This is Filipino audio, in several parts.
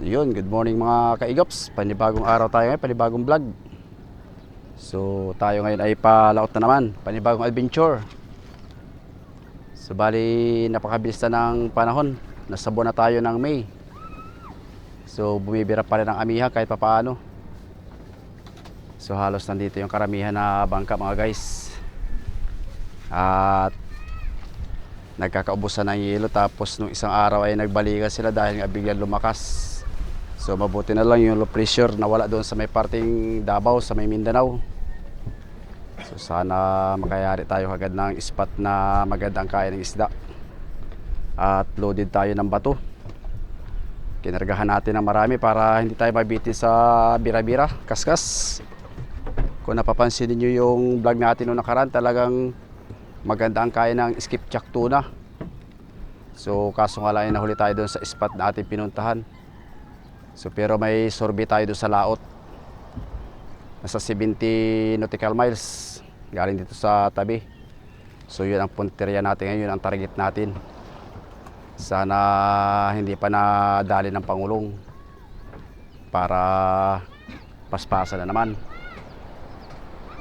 So yun, good morning mga kaigops. Panibagong araw tayo ngayon, panibagong vlog. So tayo ngayon ay palaot na naman, panibagong adventure. So bali napakabilis na ng panahon. Nasa buwan na tayo ng May. So bumibira pa rin ang amiha kahit papaano. So halos nandito yung karamihan na bangka mga guys. At nagkakaubusan ng yelo tapos nung isang araw ay nagbalikan sila dahil nga biglang lumakas. So mabuti na lang yung low pressure na wala doon sa may parting Davao, sa may Mindanao. So sana makayari tayo agad ng spot na magandang kaya ng isda. At loaded tayo ng bato. Kinargahan natin ng marami para hindi tayo mabitin sa bira-bira, kaskas. Kung napapansin niyo yung vlog natin noong nakaraan, talagang maganda ang kaya ng skipjack tuna. So kaso nga lang ay nahuli tayo doon sa spot na ating pinuntahan. So pero may survey tayo doon sa laot. Nasa 70 nautical miles galing dito sa tabi. So yun ang punteriya natin ngayon, ang target natin. Sana hindi pa nadali ng Pangulong para paspasan na naman.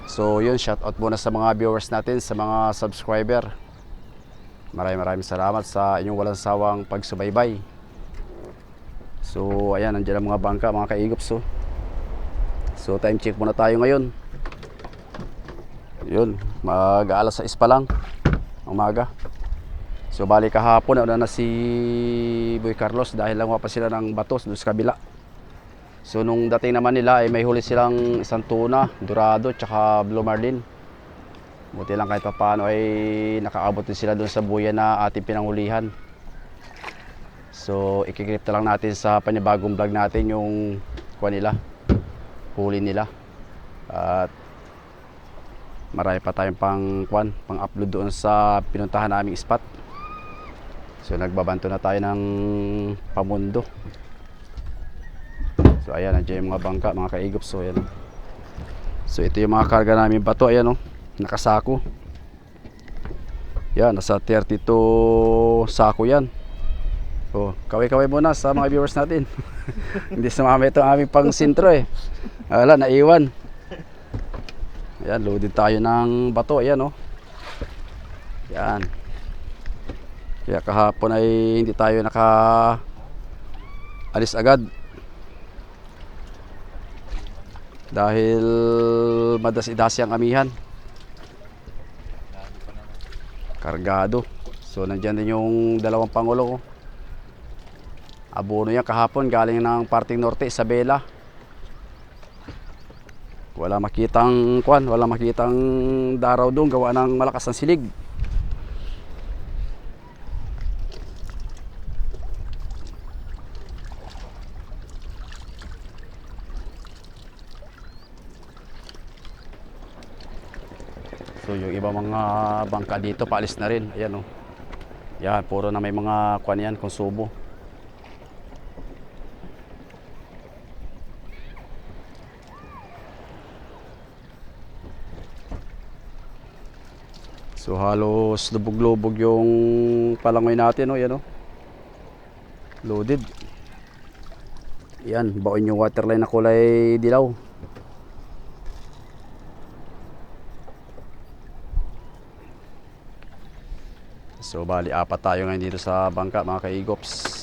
So yun, shout out muna sa mga viewers natin, sa mga subscriber. Maraming maraming salamat sa inyong walang sawang pagsubaybay. So ayan, nandiyan ang mga bangka, mga kaigops. So. so time check muna tayo ngayon. Yun, mag alas 6 pa lang. Umaga. So bali kahapon na na si Boy Carlos dahil lang pa sila ng batos doon sa kabila. So nung dating naman nila ay may huli silang isang tuna, dorado, tsaka blue marlin. Buti lang kahit pa paano ay nakaabot din sila doon sa buya na ating pinanghulihan. So ikikrip na lang natin sa panibagong vlog natin yung kuha nila, huli nila. At marami pa tayong pang kwan, pang upload doon sa pinuntahan naming spot. So nagbabanto na tayo ng pamundo. So ayan, nandiyan yung mga bangka, mga kaigop. So ayan. So ito yung mga karga namin bato, ayan oh, nakasako. Yan, nasa 32 sako yan. Oh, kaway-kaway muna sa mga viewers natin. Hindi sumama ito ang aming pang sintro eh. Wala, naiwan. Ayan, loaded tayo ng bato. Ayan oh. Yan. Kaya kahapon ay hindi tayo naka alis agad. Dahil madas-idasi ang amihan. Kargado. So nandiyan din yung dalawang pangulo. oh. Abono yan kahapon galing ng parting norte, Isabela. Wala makitang kwan, wala makitang daraw doon gawa ng malakas ng silig. So yung iba mga bangka dito paalis na rin. Ayan oh. Yan, puro na may mga kwan yan, konsumo. So halos lubog-lubog yung palangoy natin, oh, yan oh. Loaded. Yan, baon yung waterline na kulay dilaw. So bali apat tayo ngayon dito sa bangka mga kaigops.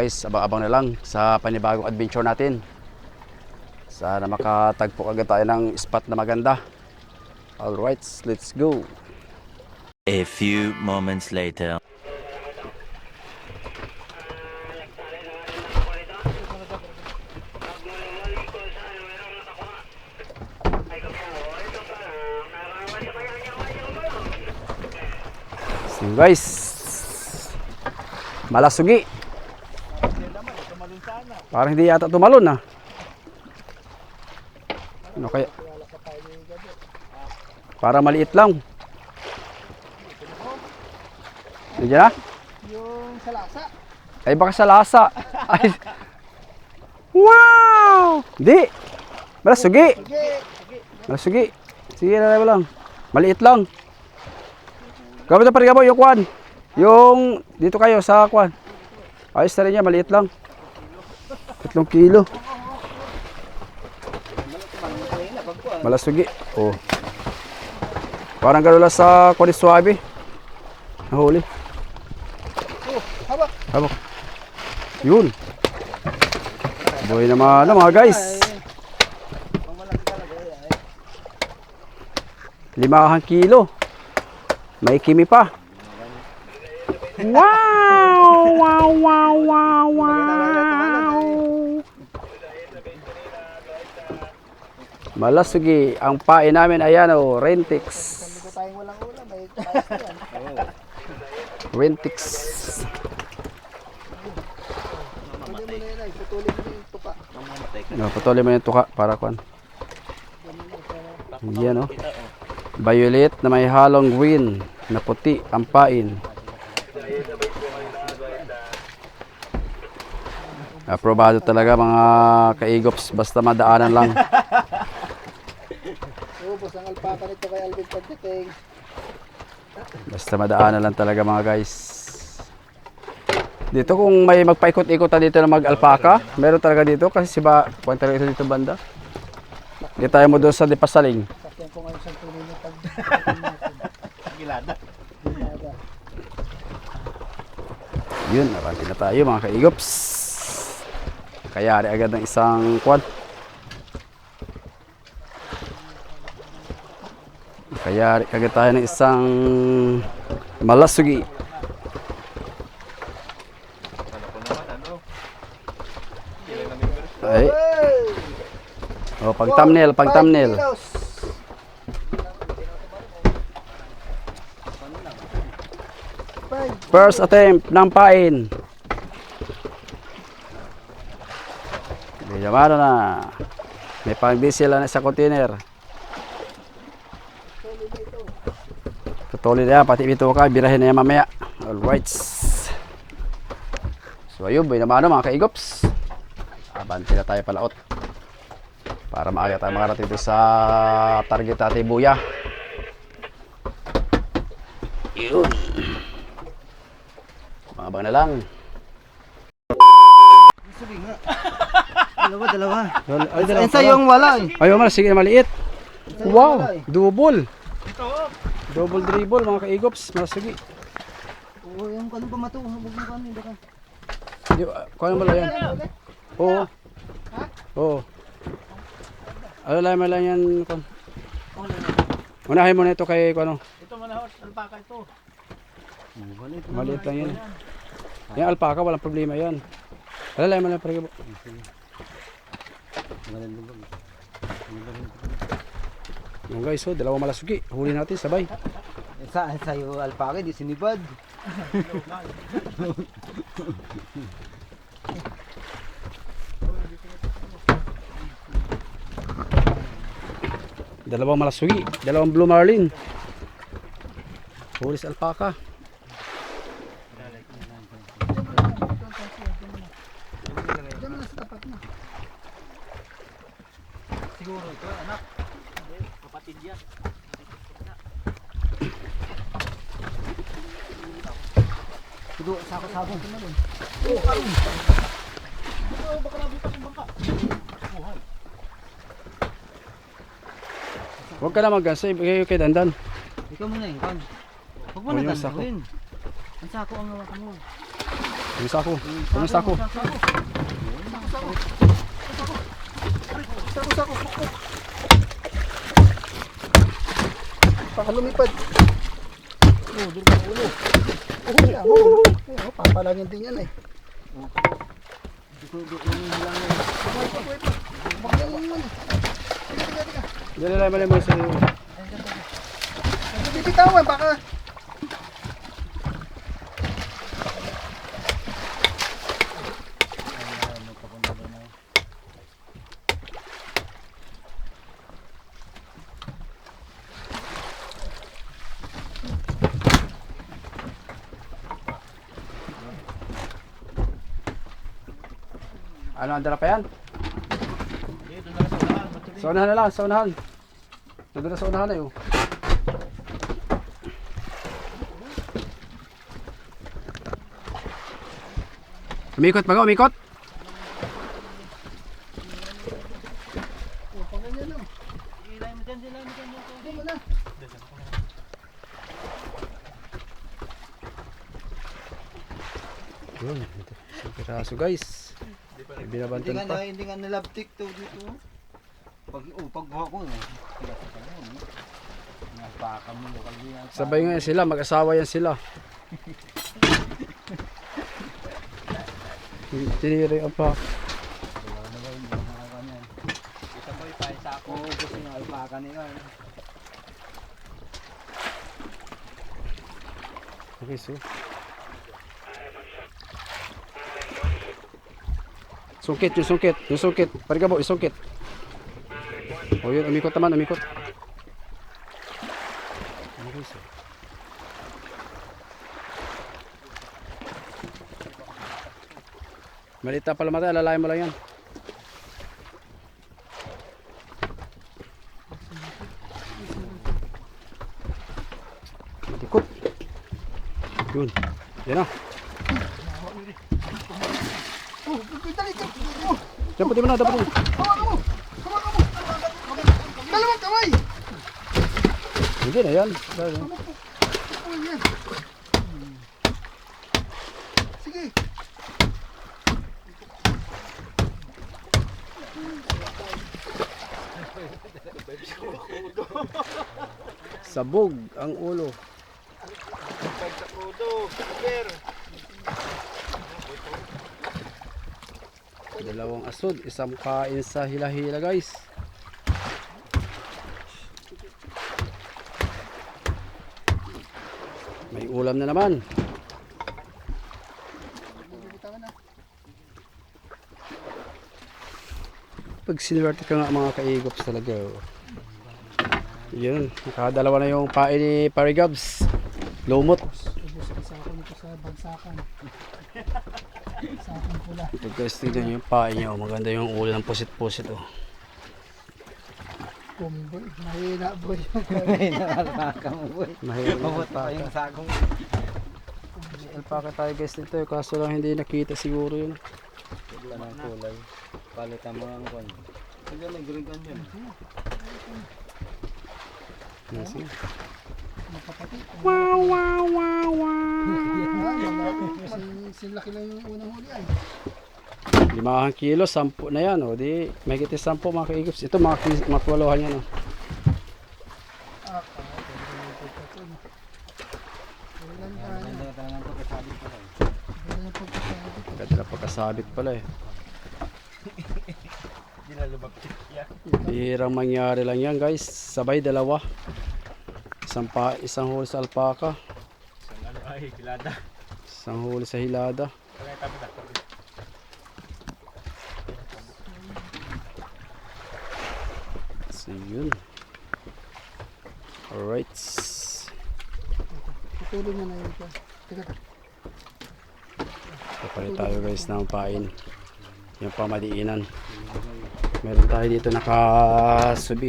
guys, abang-abang na lang sa panibagong adventure natin. Sana makatagpo agad tayo ng spot na maganda. Alright, let's go. A few moments later. So guys, malasugi. Parang hindi yata tumalon ah. Ano kaya? Para maliit lang. Hindi na? Yung sa lasa. Ay baka sa lasa. Ay. Wow! Hindi. Malasugi. Sige. Malasugi. Sige na lang. Maliit lang. Gamit na pariga mo yung kwan. Yung dito kayo sa kwan. Ayos na rin niya, maliit lang. Tatlong kilo. Malasugi. Oh. Parang gano'n lang sa kwan suwabe. Nahuli. Oh, hawak. Habak. Yun. Boy naman na mga guys. Limahang kilo. May kimi pa. Wow! Wow, wow, wow, wow! Malasugi. Ang pain namin, ayan o, Rentix. Hindi tayong walang ulam. May. Rentix. Ay. Putulin mo na yung tuka. No, para kwan. Yan o. Violet na may halong green na puti ang pain. Aprobado talaga mga kaigops basta madaanan lang. Ubos ang alpaka nito kay Alvin pagdating. Basta madaanan lang talaga mga guys. Dito kung may magpaikot-ikotan dito na mag-alpaka, meron talaga dito kasi si ba, kung talaga ito dito banda. Hindi tayo mo doon sa Dipasaling. Sakyan ko ngayon sa tuloy ng pag... Gilada. Gilada. Yun, naranti na tayo mga kaigops. Kayari agad ng isang kwan. Kayari agad tayo ng isang malasugi. Ay, oh, pag thumbnail, pag thumbnail. First attempt ng pain. May yamano na. May pang-diesel na sa container. Na yan, pati ito ka, birahin na yan mamaya. Alright. So ayun, boy naman mga kaigops. Abante na tayo palaot. Para maaga tayo makarating dito sa target natin buya. Yun. Mabang na lang. Dalawa, dalawa. Ay, Isa yung wala eh. Ayaw man, sige maliit. Wow, wala eh. Double. Dribble mga kaigops, masigi. Oo, yung kano ba mato? Huwag mo kano, baka. Di, uh, mo lang yan. Oo. Oo. Ano lang lang yan. Kon. Unahin mo na ito kay ano. Ito man ho, alpaka ito. Maliit lang yan. Yung alpaka, walang problema yan. Alalay mo lang pare. Yung guys, so, dalawang malasugi. Huli natin, sabay. Isa, isa yung alpaka, di sinibad. Dalawang malasugi, dalawang blue marlin. Huli sa alpaka. Siguro ito, anak. Kapatid yan. Tudo, sako-sako. Huwag ka na mag-gasa, ibigay kay Dandan. Ikaw muna yung kan. Huwag mo Oh, na yung sako. gagawin. Ang sako ang hawakan mo. Kumusta ako? Kumusta ako? Sako-sako. Baka lumipad. Oh, dito ang ulo. Oh, yan. Oh, Ayan, oh, papalangin din yan eh. Dito, dito, yung hilang na yun. Wait pa, wait pa. Baka yan yun. Teka, teka, teka. Diyan na lang mo sa iyo. Nagbibitawan, baka. Ano, andala pa yan? Dito na sa unahan. Sa unahan na lang, sa unahan. Nandun na sa unahan na yun. Umikot ba ka? Umikot? Dyan. Ito. Yun. Isang piraso guys. Hindi nga pa. na, hindi nga nalabtik to dito. Pag, oh, pagbuha ko, eh. Sila sa eh. Napaka mo, kalbi yan. Sabay nga sila, mag-asawa yan sila. Tiniri ang pa. Isa ko, ipahin sa ako. Gusto nga, ipaka nila. Okay, so. Sungkit, yung sungkit, yung sungkit. Parigabo, yung sungkit. O yun, umikot naman, umikot. Okay, so. Malita pala mata, alalayan mo lang yan. Ikot. Yun. Yan na. Dali, dali. Oh, Dapat mo na, dapat mo. hawakan mo. Hawakan mo. Dalawang kamay. Hindi na yan. Sige. Sabog ang ulo. Dalawang asod, isang kain sa hila-hila guys. May ulam na naman. Pag sinuwerte ka nga mga kaigops talaga. oh. Yun, nakadalawa na yung pain ni Parigabs. Lumot. Ubus ka sa ako nito sa bagsakan. Sakang pula. Ito guys, tignan nyo yung pain niya. oh. Maganda yung ulo ng pusit-pusit. Oh. Kumboy. Mahina boy. Ay, nakaka mo, boy. Pa alpaka. yung sagong. Alpaka tayo guys dito. Kaso lang hindi nakita siguro yun. Wala ng kulay. Palitan mo ang kwan. Hindi na green kan yun. Wow, wow, wow, wow. Sinlaki lang yung unang huli ay. Limahang kilo, sampu na yan. O di, may kiti sampu mga kaigops. Ito mga, mga kwalohan yan. Oh. Ka na? Ganda na pagkasabit pala eh. Bihirang mangyari lang yan guys. Sabay dalawa. Isang, pa, isang huli sa alpaka. Isang ano ay, kilada. Isang huli sa hilada. So yun. Alright. Putulin mo na yun. Teka, teka. Papalit tayo guys ng pain. Yung pamadiinan. Meron tayo dito nakasubi.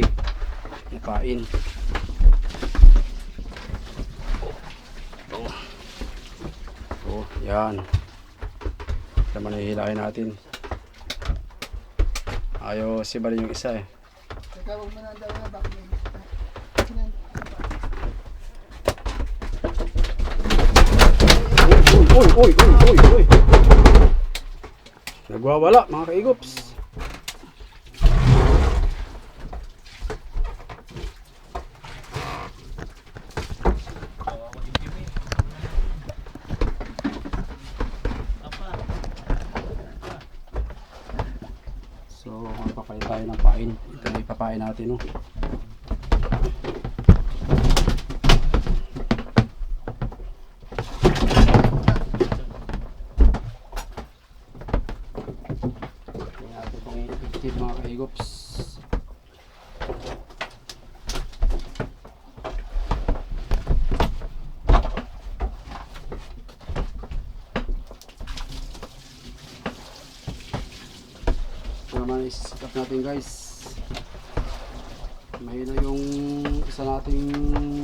Yung pain. Oh. Yan. Naman hihilahin natin. Ayaw si Bali yung isa eh. Teka, huwag mo na. Bakit may... Sinan- Uy, uy, uy, uy, uy, uy. Nagwawala mga kaigops. So, magpapalit tayo ng pain. Ito na ipapain natin, mga kaigops. setup natin guys. May na yung isa nating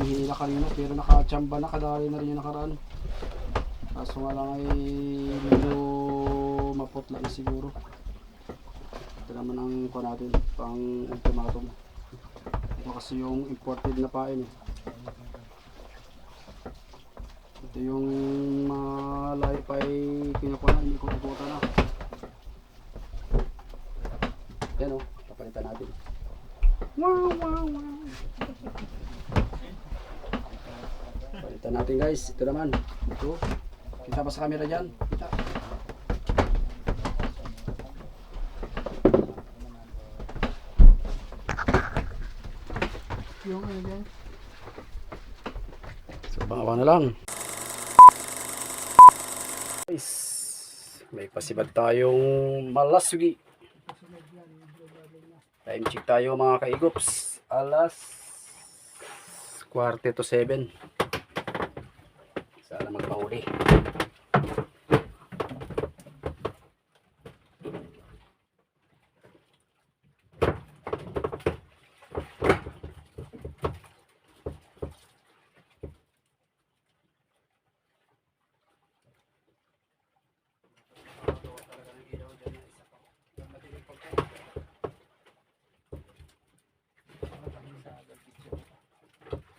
hila kanina pero nakachamba na kadali na rin yung nakaraan. Kaso nga lang ay medyo maputla na siguro. Ito naman ang kuha natin pang ultimatum. Ito kasi yung imported na pain eh. Ito yung mga lahi pa ay kinukuha na, hindi ko ikuta na. Yan o, papalitan natin. Wow, wow, wow. Palitan natin guys. Ito naman. Ito. Kita pa sa camera dyan. Kita. Yung ano dyan. So, bangawang na lang. Guys, may pasibag tayong malasgi. Time check tayo mga kaigops. Alas kwarte to 7. Sana magpahuli.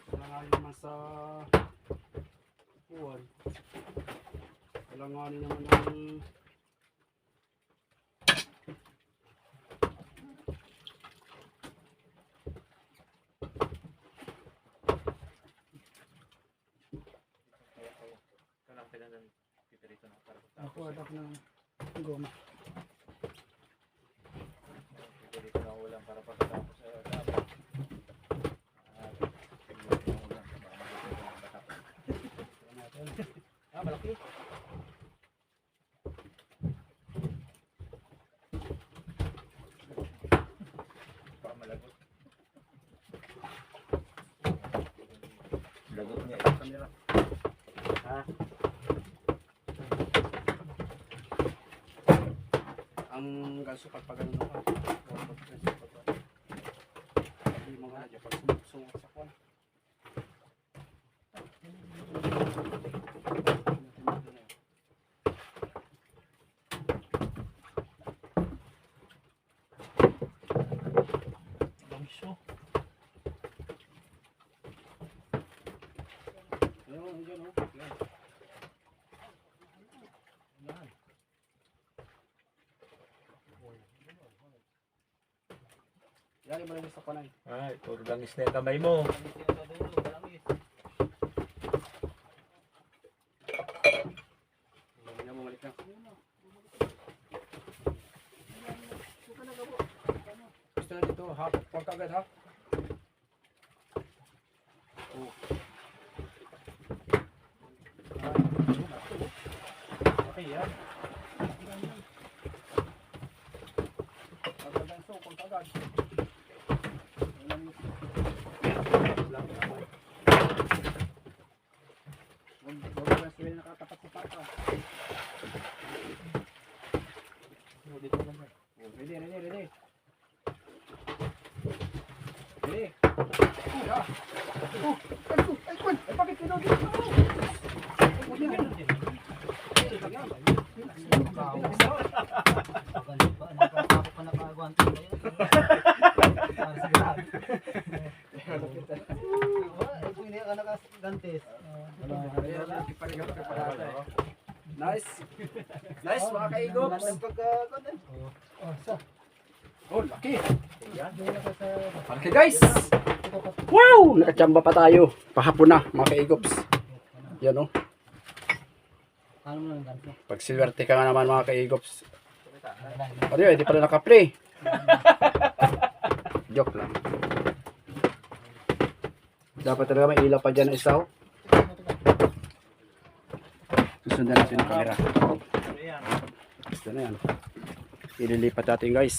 Alanganin naman sa kuwan. Alanganin naman ang Ako adak na goma. Ah, malaki. Baka malagot. Lagot niya yung camera. Ha? Ang ganso pag pag ano ka. Hindi mo nga dyan pag sumunod sa kuwan. Bangso. Ayun, ayun, oh. Yan. Yan yung malagay sa panay. Ay, puro langis na yung kamay mo. Hindi na bumalik na. Gusto na dito, ha? Huwag ka agad, ha? Oh. Okay, yan. Agad ang so, huwag ka agad. Huwag na sila nakatapat sa pata. Oh, Ready, ready, ready. Ready. Oh, ah. Oh, ay, oh, ay, kwan. Ay, bakit kinaw dito? Ay, huwag yan. Ay, lang yan. Nice. Nice mga kaigops. Oh, sa. Oh, laki. Okay guys. Wow! Nakachamba pa tayo. Pahapon na mga kaigops. Yan oh. Ano mo lang? Pag silwerte ka nga naman mga kaigops. Ano yun, hindi pala naka-play. Joke lang. Dapat talaga may ilaw pa dyan na isa oh. Susundan natin ang camera. Gusto na yan. Ililipat natin guys.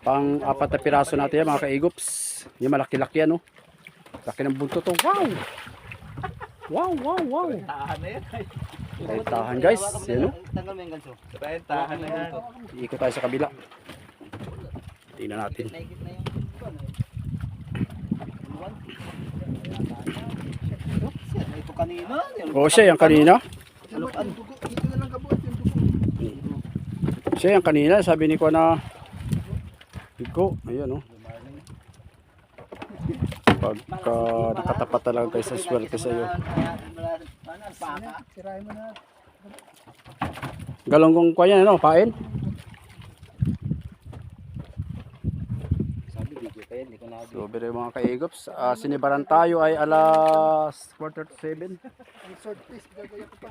Pang apat na piraso natin yan mga kaigops. Yung malaki-laki yan oh. Laki ng buntot oh. Wow! Wow, wow, wow. Tahan na yan. Tahan guys. Yan oh. Tanggal mo yung ganso. Tahan na yan. Iikot tayo sa kabila. tingnan natin. Naikit na yung buwan eh. Buwan. Oops, yan. Ito kanina. Yan. O siya yung kanina. Alukan. Yung dugo, dito na lang kabuhat yung dugo. Siya yung kanina, sabi ni ko na Iko, ayun oh. Pagka nakatapat talaga kayo sa swerte sa iyo. Paka. Sirahin mo na. Galonggong ko yan, ano, pain? Yan. So, biro mga kaigops. ah, sinibaran tayo ay alas quarter to seven. Ang sword please, gagaya ko pa.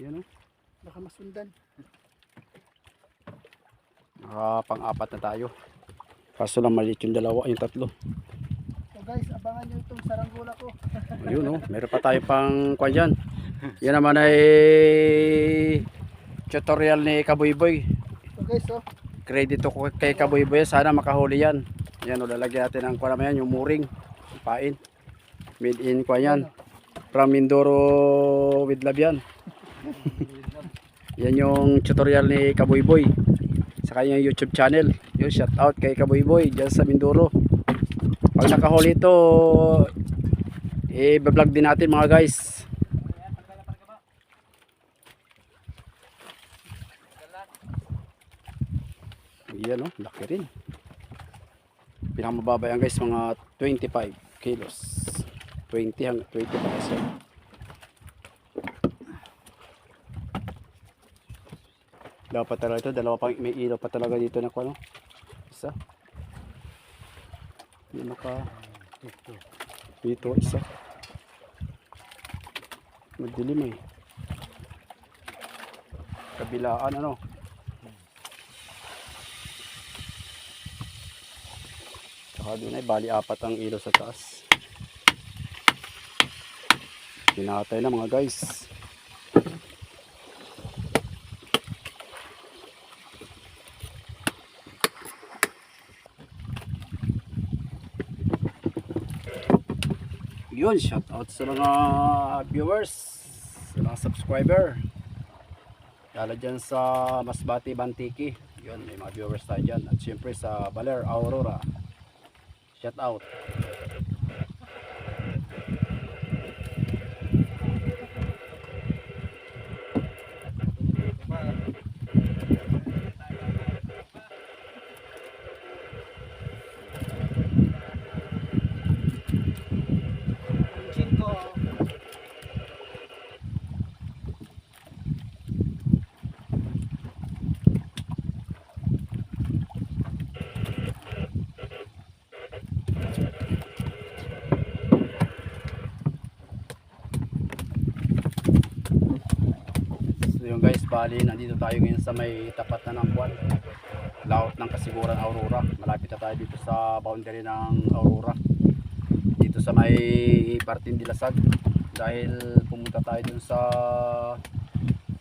Yan oh. Baka masundan. Nakapang-apat na tayo. Kaso lang maliit yung dalawa, yung tatlo. So guys, abangan nyo itong saranggola ko. Ayun oh, meron pa tayo pang kwan dyan. Yan naman ay tutorial ni Kaboyboy. So guys, oh. Credit to ko kay Kaboyboy. Sana makahuli yan. Yan o, lalagyan natin ang kwan naman yan, yung muring. yung Pain. Made in kwan yan. From Mindoro with love yan. yan yung tutorial ni Kaboyboy. Sa kanyang YouTube channel. Yung shout out kay Kaboyboy dyan sa Mindoro. Pag nakahuli ito, eh, vlog din natin mga guys. Yan oh, laki rin. Pinakamababa yan guys, mga 25 kilos. 20 hanggang 20 pa Dapat talaga ito, dalawa pa, may ilaw pa talaga dito na ano. Isa. Hindi maka... Dito, isa. Madilim eh. Kabilaan ano. Saka doon ay bali apat ang ilaw sa taas. Pinatay na mga guys. Yun, shout out sa mga viewers, sa mga subscriber. Lalo dyan sa Masbati Bantiki. Yun, may mga viewers tayo dyan. At syempre sa Baler Aurora. Shout out. So yun guys, bali nandito tayo ngayon sa may tapat na ng buwan. Laot ng Kasiguran Aurora. Malapit na tayo dito sa boundary ng Aurora. Dito sa may parting Dilasag. Dahil pumunta tayo dun sa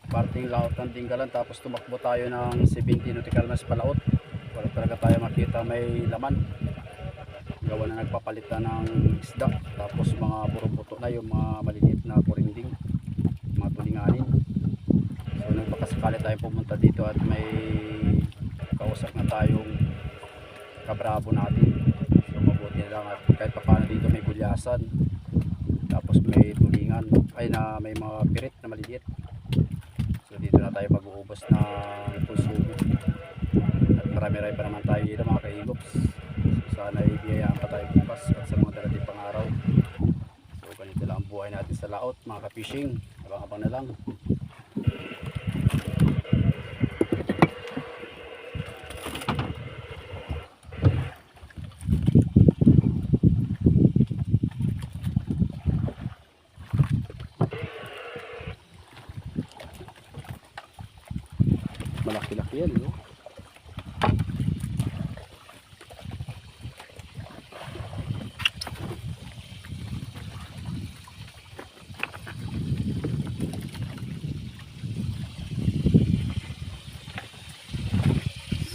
parting laot ng Tinggalan tapos tumakbo tayo ng 70 nautical miles palaot. Wala talaga tayo makita may laman. Gawa na nagpapalit na ng isda. Tapos mga puro na yung mga maliliit na kurinding. Mga tulinganin. So nagpakasakali tayo pumunta dito at may kausap na tayong kabrabo natin. So mabuti lang at kahit pa paano dito may gulyasan. Tapos may tulingan. Ay na may mga pirit na maliliit. So dito na tayo mag-uubos ng consumo. At marami-rami pa naman tayo dito mga kaigops. So sana ibiyayaan pa tayo bukas at sa mga darating pang araw. So ganito lang ang buhay natin sa laot mga ka-fishing. Abang-abang na lang. Malaki-laki yan, no?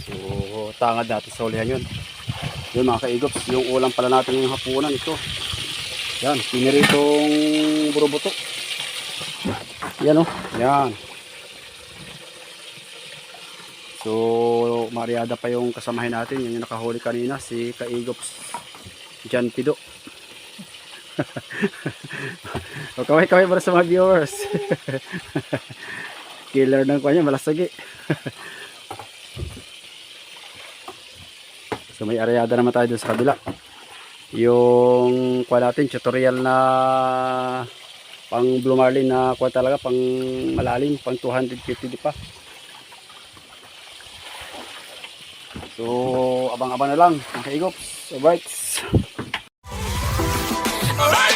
So, tangad natin sa ulihan yun. Yun mga kaigops, yung ulam pala natin yung hapunan ito. Yan, piniritong buroboto. Yan o, yan. So, mariada pa yung kasamahin natin. Yung nakahuli kanina, si Kaigops Jan Pido. o, kaway kaway para sa mga viewers. Killer ng kanya, malasagi. So may areyada naman tayo sa kabila. Yung kuha natin tutorial na pang blue marlin na kuha talaga pang malalim, pang 250 di pa. So abang-abang na lang mga kaigops. Alright. Alright.